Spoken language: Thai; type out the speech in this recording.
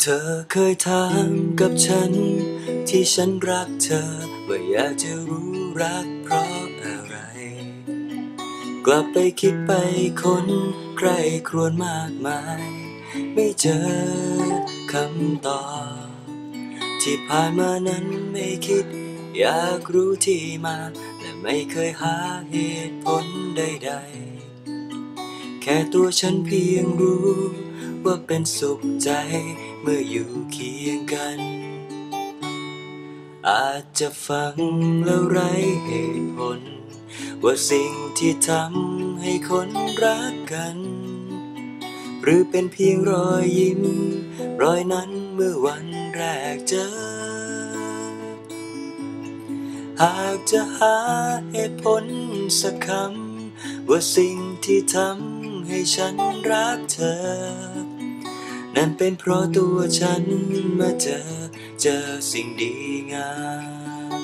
เธอเคยถามกับฉัน ที่ฉันรักเธอ ว่าอยากจะรู้รักเพราะอะไร กลับไปคิดไปคนใครครวญมากมาย ไม่เจอคำตอบ ที่ผ่านมานั้นไม่คิด อยากรู้ที่มา และไม่เคยหาเหตุผลใดๆ แค่ตัวฉันเพียงรู้ ว่าเป็นสุขใจเมื่ออยู่เคียงกัน อาจจะฟังแล้วไร้เหตุผล ว่าสิ่งที่ทำให้คนรักกัน หรือเป็นเพียงรอยยิ้ม รอยนั้นเมื่อวันแรกเจอ หากจะหาเหตุผลสักคำ ว่าสิ่งที่ทำให้ฉันรักเธอ นั่นเป็นเพราะตัวฉันมาเจอ เจอสิ่งดีงาม